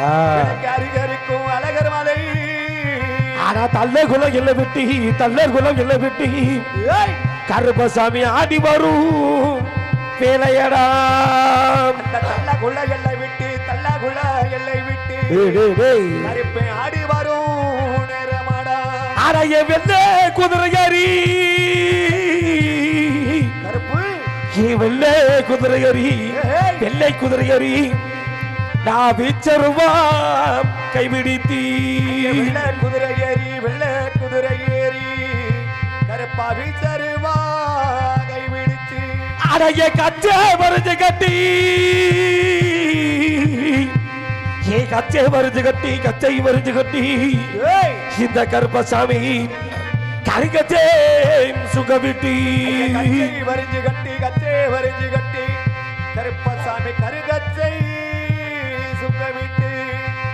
அருகருக்கும் அழகர் மலை. ஆனா தள்ள குலம் இல்லை விட்டி தள்ள குலம் இல்லை விட்டி கருப்பசாமி ஆடி வரும். வேலையடா. தள்ள குள்ள எல்லை விட்டு தள்ள குள்ள எல்லை விட்டு. கருப்பை ஆடி வரும் நேரமாடா. அடைய வெள்ள குதிரையரி கருப்பு. வெள்ளை குதிரையரி. வெள்ளை குதிரையரி நான் வீச்சருவா கைவிடித்தீ குதிரை ஏறி வெள்ள குதிரை ஏறி கருப்பா வீச்சருவா கை பிடிச்சு அடைய கச்சை மருந்து கட்டி. ஏ கச்சை மருந்து கட்டி கச்சை மருந்து கட்டி. இந்த கருப்பசாமி கருகச்சே சுகவிட்டி. வரிஞ்சு கட்டி கச்சை வரிஞ்சு கட்டி கருப்பசாமி கருகச்சை.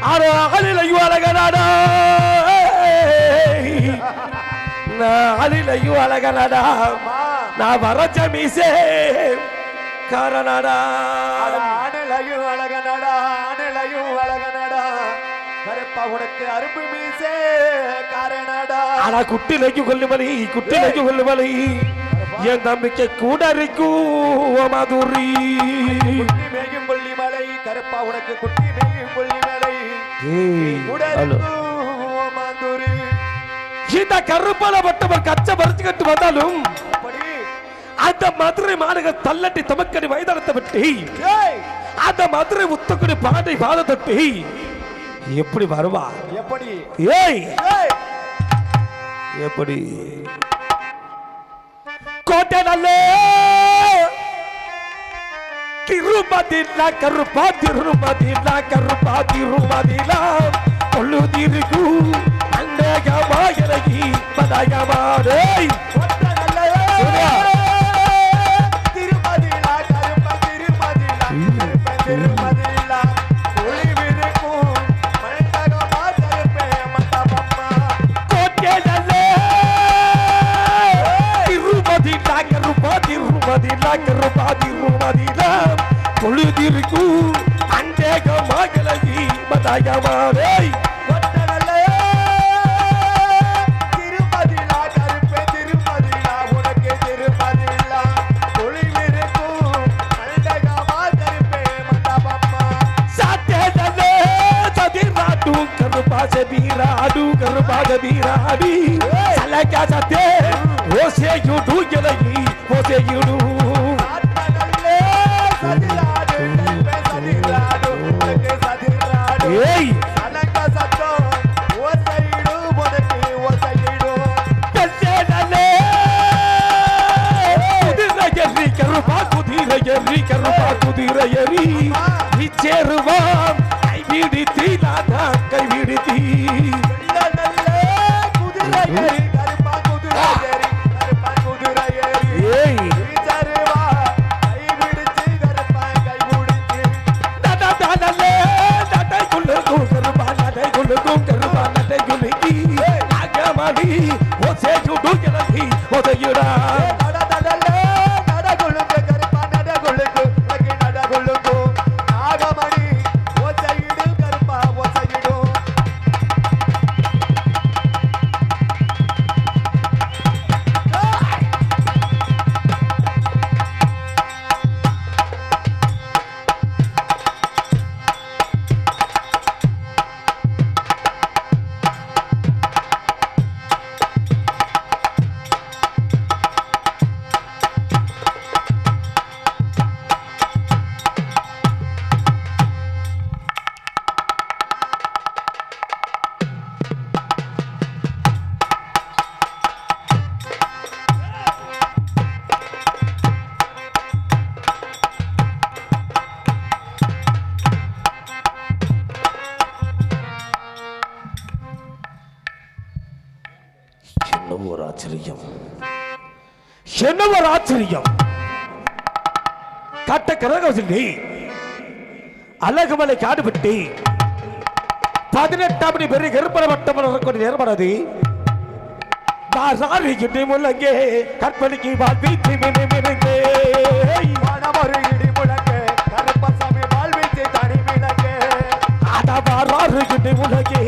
ஆளிலையும் அழகனாடா ஆளிலையும் அழகனாடா நான் வரச்ச மீசே காரணாடா அட ஆனலையும் அழகனடா ஆனலையும் அழகனடா கருப்பா உனக்கு அரும்பு மீசே காரணடா ஆனா குட்டிலைக்கு கொல்லுமலை குட்டிலைக்கு கொல்லுமலை என் தம்பிக்கு கூட இருக்கும் மதுரி குட்டி மேயும் கொல்லி மலை கருப்பா உனக்கு குட்டி இந்த கருப்பல பட்டவர் கச்சை மறுத்து கட்டு வந்தாலும் அந்த மதுரை மாநகர் தள்ளட்டி தமக்கடி மைதானத்தை விட்டு அந்த மதுரை முத்தக்குடி பாண்டை பாத தொட்டி எப்படி வருவா? எப்படி? ஏய். எப்படி? கோட்டை நல்லே. திருமதிலா கருப்பா திருமதிலா கருப்பா திருமதிலா கொள்ளுதிருக்கு அண்டகமாகி பதகமாடேய் ஒற்ற அண்டகமாகி குதிரை எறி சேருவான். கைவிடித்தி நாதா கைவிடித்தி ஆச்சரியம். என்ன ஒரு ஆச்சரியம் கட்ட கரகவசிங்கி அழகுமலை காடுபட்டி பதினெட்டாம் மணி பெரிய கருப்பட வட்டம் நேர்மனது தாசாரிக்கிட்டு முள்ளங்கே கற்பனைக்கு வாழ்வித்து மினுமினுங்கே மனமொரு இடி முழங்க கருப்பசாமி வாழ்வித்து தனி மிளங்கே அடவாராறுகிட்டு முழங்கே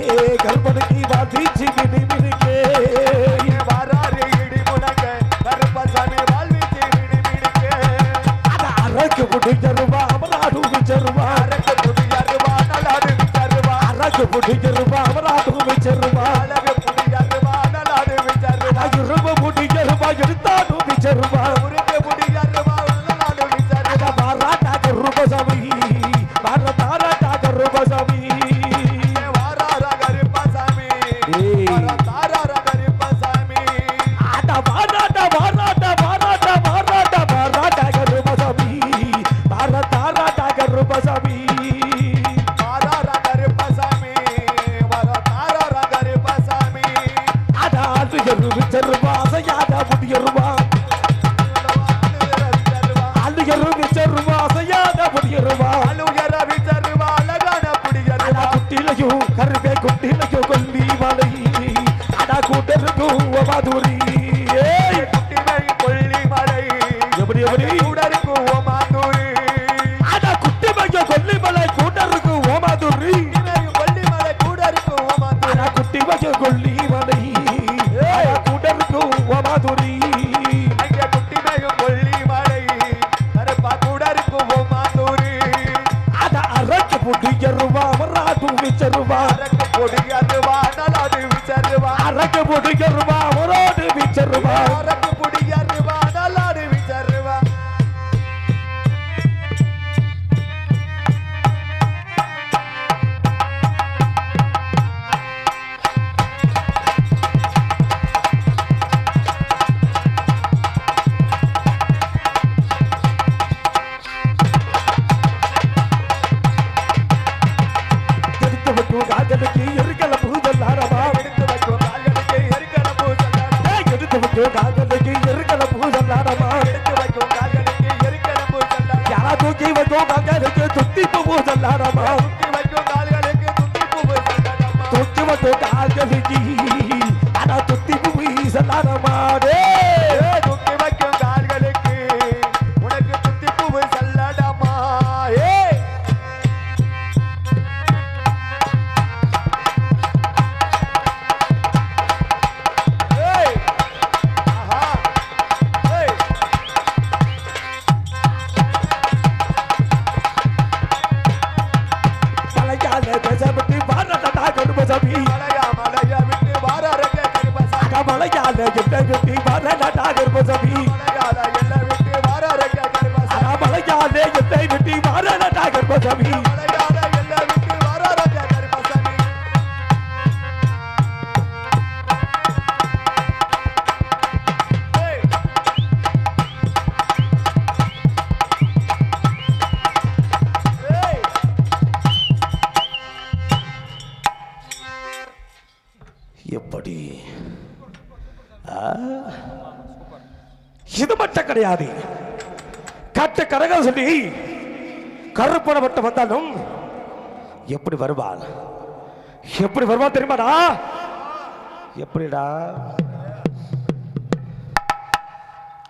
মাধুরী கிடையாது. கட்ட கரகம் சொல்லி கருப்பணப்பட்ட வந்தாலும் எப்படி வருவாள்? எப்படி வருவா தெரியுமாடா? எப்படிடா?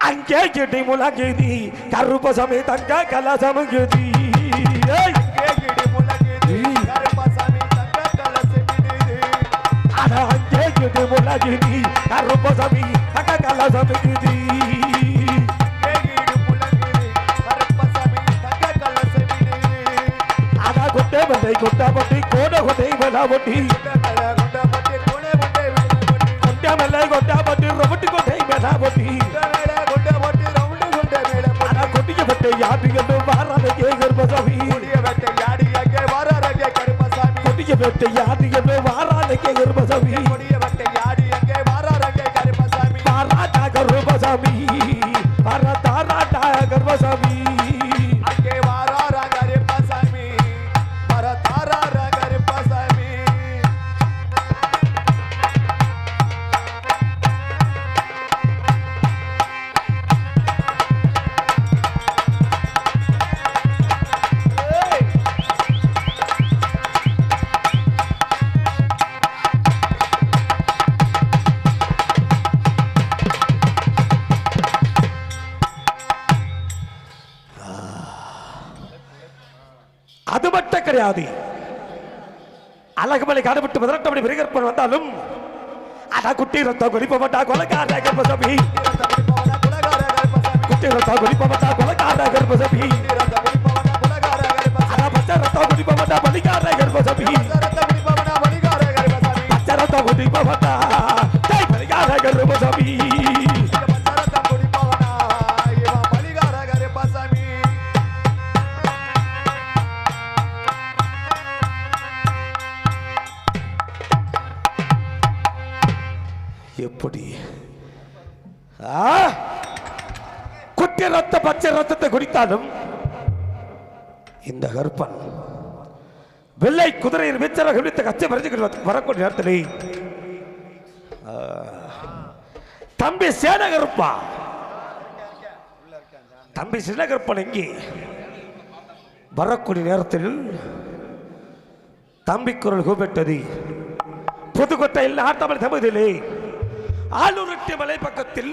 அங்கே கிட்டி முலகிதி கருப்ப சமேதங்க கலசமு கிதி அங்கே கிட்டி முலகிதி கருப்ப சமி தங்க கலசமு கிதி కొట్టి కొంటే మెల్ల కొట్టా బట్టి రొబటి కొట్టే మెల కొట్టి అలా కొట్టి కొట్టే యాపిగలు వారాలకే గర్భసవి కొట్టి పెట్టే యాదిగమే వారాలకే గర్భసవి கிடையாது அழகுமலை காடுபட்டு பதினெட்டு மணி பிரிகற்பன் வந்தாலும் அடா குட்டி ரத்தம் குறிப்பப்பட்டா கொலக்காரா கர்ப்பசபி. குட்டி ரத்தம் குறிப்பப்பட்டா கொலக்காரா கர்ப்பசபி. அடா பச்சை ரத்தம் குறிப்பப்பட்டா பலிக்காரா கர்ப்பசபி. பச்சை ரத்தம் குறிப்பப்பட்டா இருந்தாலும் இந்த கருப்பன் வெள்ளை குதிரையின் வெச்சர விழித்த கச்சை மறைஞ்சுக்கிட்டு வரக்கூடிய நேரத்தில் தம்பி சேனகருப்பா தம்பி சேனகருப்பன் இங்கே வரக்கூடிய நேரத்தில் தம்பி குரல் கூப்பிட்டது புதுக்கோட்டையில் நாட்டமல் தமிழிலே ஆளுரட்டி மலை பக்கத்தில்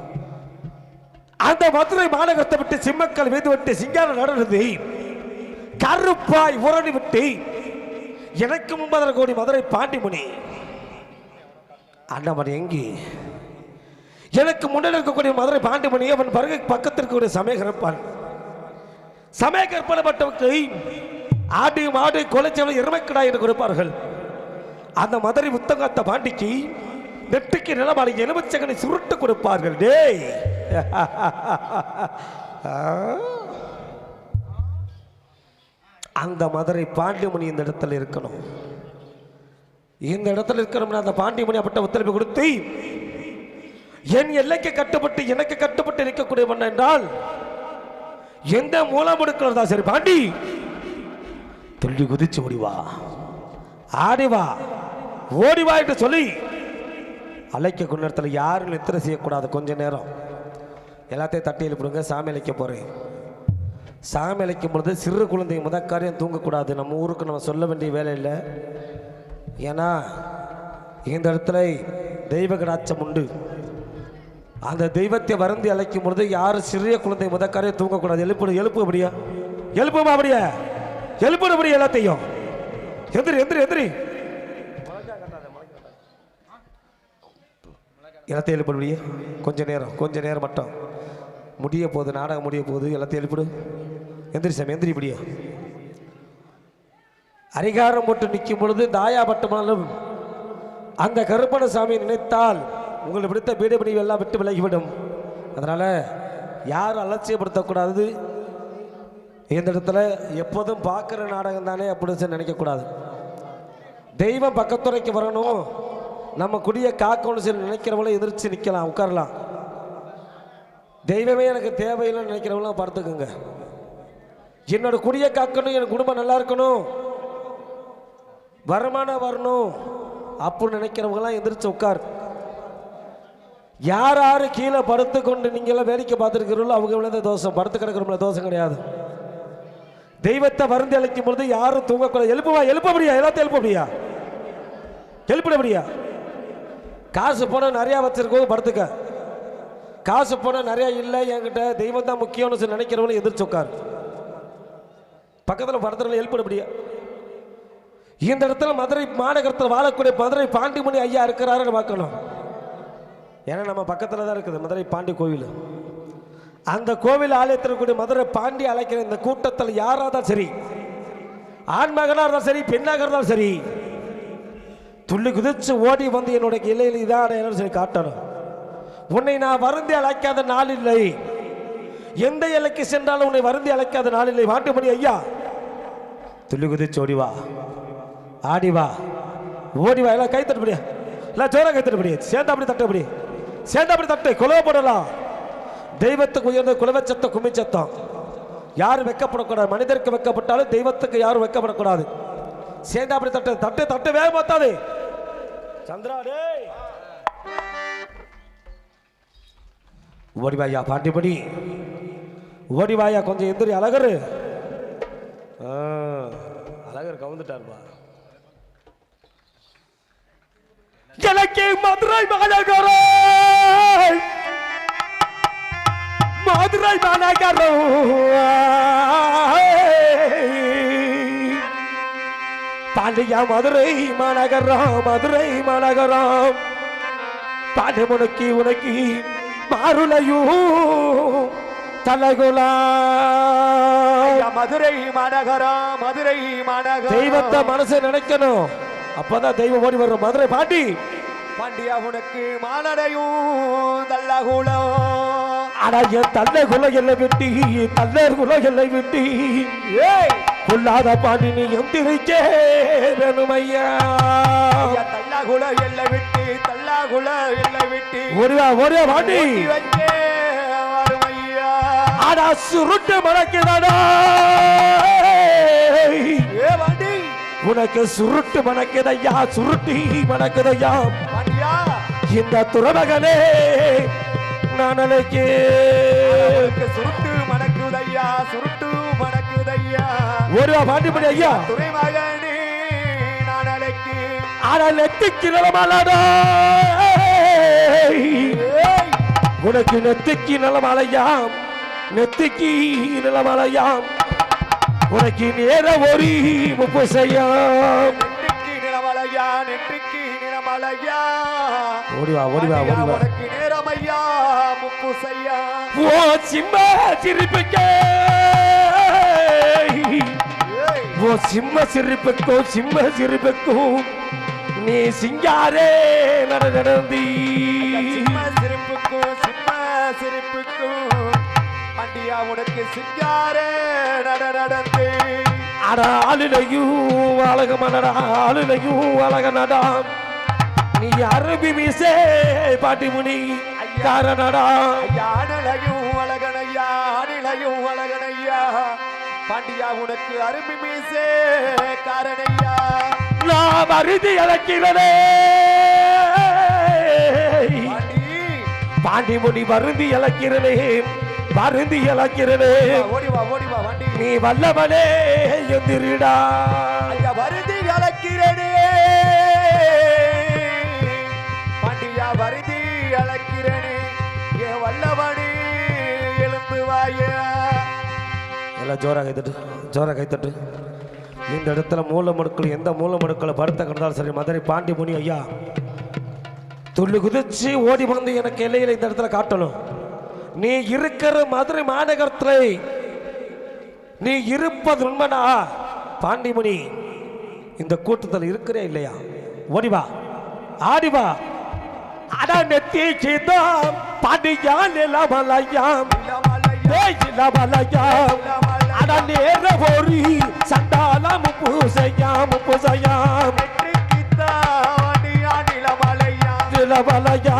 அந்த மதுரை மாநகரத்தை விட்டு சிம்மக்கல் மீது விட்டு சிங்காரம் நடந்தது கருப்பாய் உரணி விட்டு. எனக்கு முன்பதர கோடி மதுரை பாண்டிமுனி. அண்ணவன் எங்கே? எனக்கு முன்னில் இருக்கக்கூடிய மதுரை பாண்டிமணி அவன் பருகை பக்கத்திற்குரிய சமயகரப்பான் சமயகற்பனப்பட்டவருக்கு ஆடு மாடு கொலைச்சவன் எருமைக்கடா என்று கொடுப்பார்கள். அந்த மதுரை முத்தங்காத்த பாண்டிக்கு நெட்டுக்கு நிலமாடி எலுமிச்சகனை சுருட்டு கொடுப்பார்கள். டேய். அந்த மதுரை பாண்டியமணி இந்த இடத்துல இருக்கணும். இந்த இடத்துல இருக்கணும்னா அந்த பாண்டியமணி அப்பட்ட உத்தரவு கொடுத்து என் எல்லைக்கு கட்டுப்பட்டு எனக்கு கட்டுப்பட்டு இருக்கக்கூடியவன் என்றால் எந்த மூலம் எடுக்கிறதா சரி. பாண்டி துள்ளி குதிச்சு ஓடி வா. ஆடி வா. ஓடி வா என்று சொல்லி அழைக்கக்கூடிய நேரத்தில் யாரும் நித்திரை செய்யக்கூடாது. கொஞ்ச நேரம். எல்லாத்தையும் தட்டி எழுப்பிடுங்க சாமி அழைக்க போகிறேன் சாமி அழைக்கும் பொழுது சிறு குழந்தை முதற்காரியம் தூங்கக்கூடாது. நம்ம ஊருக்கு நம்ம சொல்ல வேண்டிய வேலை இல்லை. ஏன்னா இந்த இடத்துல தெய்வ கடாட்சம் உண்டு. அந்த தெய்வத்தை வருந்தி அழைக்கும் பொழுது யாரும் சிறிய குழந்தை முதற்காரியம் தூங்கக்கூடாது. எழுப்பு எழுப்பு அப்படியா. எழுப்புமா அப்படியா? எழுப்புட அப்படியா எல்லாத்தையும். எந்திரி எந்திரி எந்திரி. எல்லாத்தையும் எழுப்பிடுவியே கொஞ்சம் நேரம் கொஞ்ச நேரம் மட்டும். முடிய போகுது நாடகம் முடிய போகுது எல்லாத்தையும் எழுப்பிடு. எந்திரி சாமி எந்திரி இப்படியா. அரிகாரம் போட்டு நிற்கும் பொழுது தாயா பட்டமானாலும் அந்த கருப்பண சாமி நினைத்தால் உங்களை பிடித்த பீடு பிடிவு எல்லாம் விட்டு விலகிவிடும். அதனால் யாரும் அலட்சியப்படுத்தக்கூடாது? இந்த இடத்துல எப்போதும் பார்க்குற நாடகம் தானே அப்படின்னு சொல்லி நினைக்கக்கூடாது. தெய்வம் பக்கத்துறைக்கு வரணும். நம்ம குடியை காக்கணும்னு சொல்லி நினைக்கிறவங்களும் எதிர்த்து நிற்கலாம் உட்காரலாம். தெய்வமே எனக்கு தேவையில்லைன்னு நினைக்கிறவங்களும் பார்த்துக்குங்க. என்னோட குடியை காக்கணும் என் குடும்பம் நல்லா இருக்கணும். வருமானம் வரணும் அப்படின்னு நினைக்கிறவங்களாம் எந்திரிச்சு உட்கார். யார் யார் கீழே படுத்து கொண்டு நீங்களாம் வேடிக்கை பார்த்துருக்கிறீங்களோ அவங்க விழுந்த தோஷம். படுத்து கிடக்கிறோம்ல தோஷம் கிடையாது. தெய்வத்தை வருந்து அழைக்கும் பொழுது யாரும் தூங்கக்கூடாது. எழுப்புவா எழுப்ப முடியா? எல்லாத்தையும் எழுப்ப முடியா? எழுப்பிட முடியா? காசு போனால் நிறையா வச்சிருக்கோம் படுத்துக்க. காசு போனால் நிறையா இல்லை என்கிட்ட தெய்வம் தான் முக்கியம்னு சொல்லி நினைக்கிறவங்களும் எதிர்த்து உட்கார் பக்கத்தில் ஹெல்ப் பண்ண முடியா? இந்த இடத்துல மதுரை மாநகரத்தில் வாழக்கூடிய மதுரை பாண்டிமணி ஐயா இருக்கிறாருன்னு பார்க்கணும். ஏன்னா நம்ம பக்கத்தில் தான் இருக்குது மதுரை பாண்டி கோவில். அந்த கோவில் ஆலயத்தில் கூடிய மதுரை பாண்டி அழைக்கிற இந்த கூட்டத்தில் யாராக இருந்தாலும் சரி ஆண்மகனாக இருந்தாலும் சரி பெண்ணாக இருந்தாலும் சரி துள்ளி குதிச்சு ஓடி வந்து என்னுடைய இலையில் இதான சொல்லி காட்டணும். உன்னை நான் வருந்தி அழைக்காத நாள் இல்லை. எந்த இலைக்கு சென்றாலும் உன்னை வருந்தி அழைக்காத நாள் இல்லை. மாட்டுமணி ஐயா. துள்ளி குதிச்சு ஓடி வா. ஆடி வா. ஓடி வா. எல்லாம் கை தட்டுப்படியா எல்லாம் ஜோரா கை தட்டுப்படி சேர்ந்து அப்படி தட்டுப்படி சேர்ந்து அப்படி தட்டு. குலவை போடலாம். தெய்வத்துக்கு உயர்ந்த குலவச்சத்த குமிச்சத்தம் யாரும் வெக்கப்படக்கூடாது. மனிதருக்கு வெக்கப்பட்டாலும் தெய்வத்துக்கு யாரும் வெக்கப்படக்கூடாது. சேர்ந்து அப்படி தட்டு. தட்டு தட்டு. வேக பார்த்தாது சந்திரா டேய். ஓடி வாயா பாட்டிப்படி ஓடி வாயா கொஞ்சம் எந்திரி அழகரு. அழகர் கவுந்துட்டாருப்பா. எனக்கு மதுரை மாநகரம் மதுரை மாநகரம் பாண்டியா மதுரை மாநகரம் மதுரை மாநகரம். பாண்டி உனக்கு உனக்கு மாருளையும் தலகுலா மதுரை மாநகரம் மதுரை மாநகரம். தெய்வத்தை மனசை நினைக்கணும். அப்பதான் தெய்வம் ஓடி வரும். மதுரை பாண்டி. பாண்டியா உனக்கு மாலடையும் தள்ளகுலம் ஆனா என் தள்ள குல எல்லை விட்டி தள்ளர் குல எல்லை விட்டி கொல்லாத பாண்டி நீ எந்திரிச்சே வேணுமையா? ஐயா, தள்ளகுல எல்லை விட்டு தள்ளாகுல எல்லை விட்டு. ஓடிவா ஓடிவா பாண்டி. ஆனா சுருட்டு மணக்குதாடா உனக்கு சுருட்டு மணக்குதையா சுருட்டி மணக்குதையா இந்த துறவகனே உனக்கு சுருட்டு மணக்குதையா சுருட்டு மணக்குதையா. ஓடிவா பாண்டிப்படி ஐயா. துறைமகனே நான் நெத்திக்கு நிலமாலாடா ஏய். உனக்கு நெத்திக்கு நிலமாலையாம். நெத்திக்கு நிலமாலையாம். உனக்கு நேர ஒரு முப்பு செய்யாம் நெற்றிக்கு நிலமலையா. நெற்றிக்கு நிலமலையா ஓடிவா ஓடிவா ஓடிவா உனக்கு நேரமையா முப்பு செய்யா ஓ சிம்ம சிரிப்புக்க. ஓ சிம்ம சிரிப்புக்கும் சிம்ம சிரிப்புக்கும் நீ சிங்காரே நட நடந்தி சிம்ம சிரிப்புக்கும் சிம்ம சிரிப்புக்கும் பாண்டியா உனக்கு சிங்காரே நட நடந்து அட ஆளுலையும் அழக மனடா ஆளுலையும் அழக நடா நீ அரபி மீசே பாட்டி முனி காரணடா யானலையும் அழகனையா அணிலையும் அழகனையா. பாண்டியா உனக்கு அருமை மீசே காரணையா நான் மருதி இழக்கிறனே பாண்டி. பாண்டி முனி வருந்தி இழக்கிறனே வருந்தி இழக்கிறனே ஓடி வா ஓடி வா வண்டி. நீ வல்லவனே எந்திரிடா. ஐயா எல்லாம் ஜோராக கைத்தட்டு ஜோரா கைத்தட்டு இந்த இடத்துல மூலமடுக்கள் எந்த மூலமடுக்களை படுத்த கிடந்தாலும் சரி மதுரை பாண்டி முனி ஐயா. துள்ளி குதிச்சு ஓடி வந்து எனக்கு எல்லையில் இந்த இடத்துல காட்டணும். நீ இருக்கிற மதுரை மாநகரத்தில் நீ இருப்பது உண்மைனா? பாண்டிமுனி இந்த கூட்டத்தில் இருக்கிறே இல்லையா? ஓடி வா ஆடி வா. அட நெத்தி சீதம் பாண்டியா நிலமலையாம் ஏய் நிலமலையாம் அட நேர போரி சண்டாலம் பூசையாம் பூசையாம். நிலமலையாம் நிலமலையாம்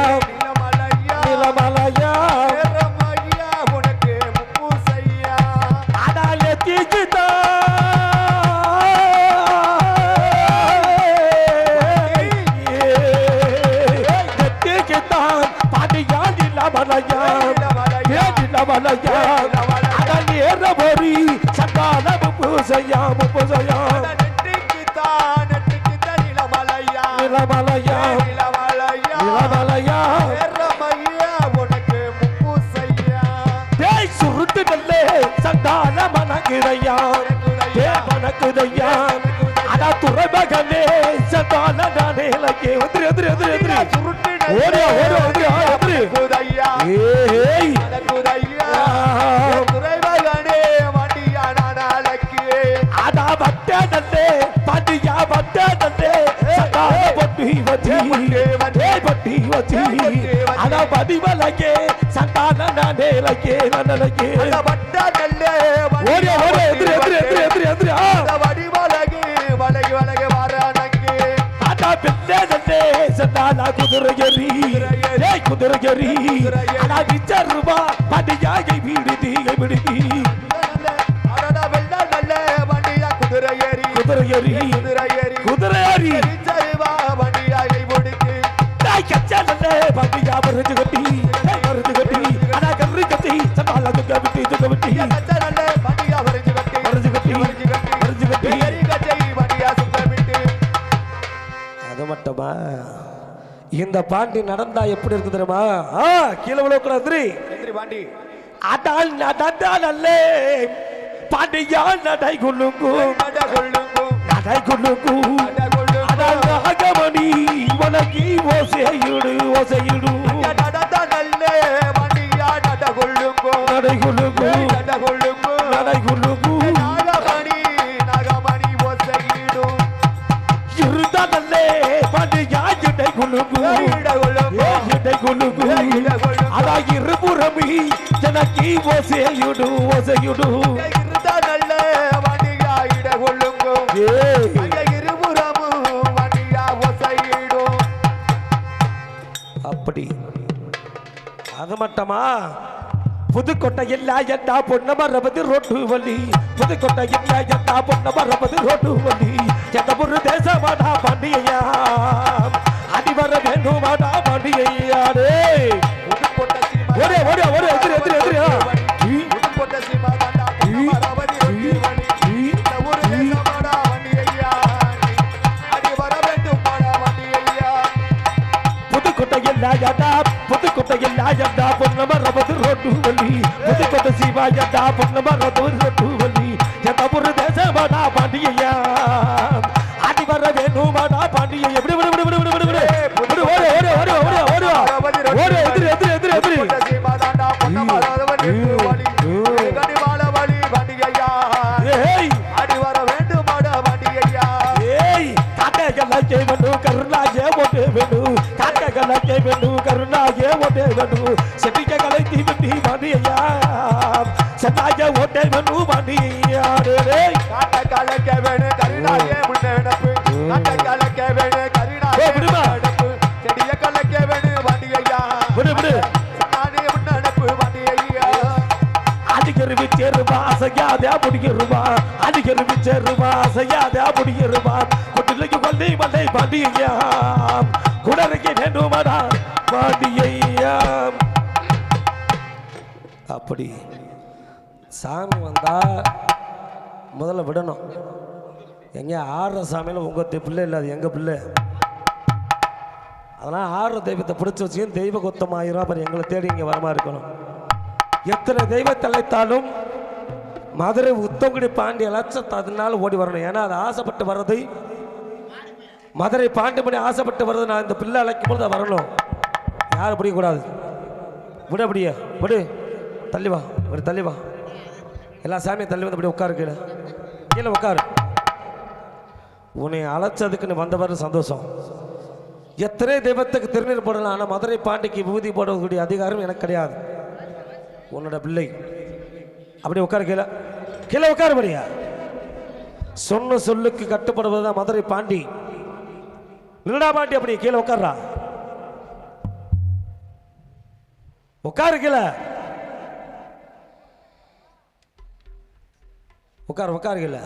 எதிரி ஆ நல்லே சண்டால குதிரை எறி ஏய் குதிரை எறி அட விச்சருவா படியாகை விடுதி விடுதி. அடடா வெள்ள பாண்டி நடந்தா எப்படி இருக்கு தெரியுமா? ஆ கீழே விழக்கூடாது எந்திரி பாண்டி. அடால் நடந்தால் அல்லே பாண்டியா நடை கொள்ளுங்கும் நட கொள்ளுங்கும் அடால் நாகமணி உனக்கு ஓசையிடு ஓசையிடு. நடந்த நல்ல வண்டியா நட கொள்ளுங்கும் நடை கொள்ளுங்கும் நட கொள்ளுங்கும் நடை கொள்ளுங்கும் நாகமணி நாகமணி ஒசையிடும் இருந்தா நல்லே பாண்டியா கொள்ளுங்கும் அதா இருபுறமி எனக்கு ஓசையிடு நல்ல வண்டியா இட நல்ல இருபுறமும் வண்டியா ஒசையிடும் அப்படி அது மட்டுமா புதுக்கோட்டை இல்ல எட்டா பொண்ண மரபது ரோட்டு வழி புதுக்கோட்டை இல்ல எட்டா பொண்ண மரபது ரோட்டு வழி எந்த ஒரு தேசமாடா பாண்டியா புதுக்கோட்டை இல்ல எட்டா புதுக்கோட்டை இல்ல எட்டா ரோட்டு வலி புதுக்கோட்டை சிவா எட்டா பொண்ண மரபது ரோட்டு வலி ஓட்டை வேணு மாண்டியா டேய் காட்ட கலக்க வேணும் கருணாயே முன்ன நடப்பு. காட்ட கலக்க வேணும் கருணாயே ஏய், விடுமா. முன்ன நடப்பு. செடிய கலக்க வேணும் வண்டி ஐயா. விடு விடு நானே நடப்பு வண்டி ஐயா. அடிக்கருவி சேருவா அசையாதே முடியிருவா அடிக்கருவி சேருவா அசையாதே முடியிருவா கொட்டிலைக்கு பாண்டியா குடரைக்கு வேண்டுமாடா பாண்டியா அப்படி சாமி வந்தா முதல்ல விடணும். எங்க ஆடுற சாமியில் உங்க பிள்ளை இல்லை அது எங்க பிள்ளை? அதனால் ஆடுற தெய்வத்தை பிடிச்சி வச்சுக்கணும் தெய்வ குத்தமாயிரும் அப்புறம் எங்களை தேடி இங்கே வரமா இருக்கணும். எத்தனை தெய்வத்தை அழைத்தாலும் மதுரை உத்தங்குடி பாண்டி லட்சத்து அதனால ஓடி வரணும். ஏன்னா அது ஆசைப்பட்டு வர்றது மதுரை பாண்டிமணி ஆசைப்பட்டு வர்றது நான் இந்த பிள்ளை அழைக்கும் பொழுது வரணும். யாரும் பிடிக்கக்கூடாது. விட அப்படியே விடு. தள்ளி வா ஒரு தள்ளி வா. எல்லா சாமியும் தள்ளி வந்து அப்படியே உட்காரு கீழே. கீழே உட்காரு. உன்னை அழைச்சதுக்கு நீ வந்தவர் சந்தோஷம். எத்தனை தெய்வத்துக்கு திருநீர் போடலாம் ஆனால் மதுரை பாண்டிக்கு விபூதி போடக்கூடிய அதிகாரம் எனக்கு கிடையாது. உன்னோட பிள்ளை. அப்படி உட்காரு கீழே. கீழே உட்காரு படியா சொன்ன சொல்லுக்கு கட்டுப்படுவதுதான் மதுரை பாண்டி. நில்லடா பாண்டி அப்படி கீழே உட்கார்றா. உட்காருக்கல உட்கார் உட்காருக்கல